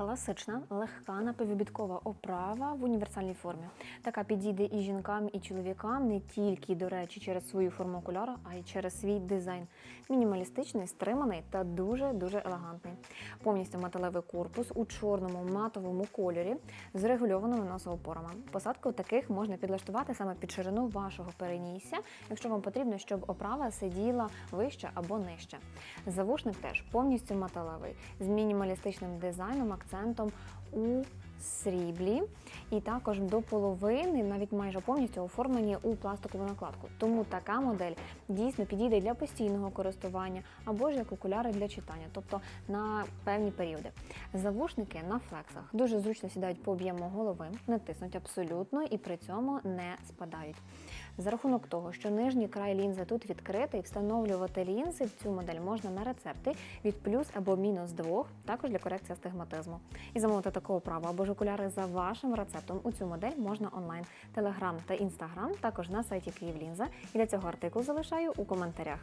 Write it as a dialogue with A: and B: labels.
A: Класична, легка напівобідкова оправа в універсальній формі. Така підійде і жінкам, і чоловікам не тільки, до речі, через свою форму окуляра, а й через свій дизайн. Мінімалістичний, стриманий та дуже-дуже елегантний. Повністю металевий корпус у чорному матовому кольорі з регульованими носоупорами. Посадку таких можна підлаштувати саме під ширину вашого перенісся, якщо вам потрібно, щоб оправа сиділа вище або нижче. Завушник теж повністю металевий з мінімалістичним дизайном, акцентом у сріблі, і також до половини, навіть майже повністю оформлені у пластикову накладку. Тому така модель дійсно підійде для постійного користування або ж як окуляри для читання, тобто на певні періоди. Завушники на флексах дуже зручно сідають по об'єму голови, не тиснуть абсолютно і при цьому не спадають. За рахунок того, що нижній край лінзи тут відкритий, встановлювати лінзи в цю модель можна на рецепти від плюс або мінус двох, також для корекції астигматизму. І замовити таку право або ж окуляри за вашим рецептом у цю модель можна онлайн, телеграм та інстаграм, також на сайті Київлінза. І для цього артикул залишаю у коментарях.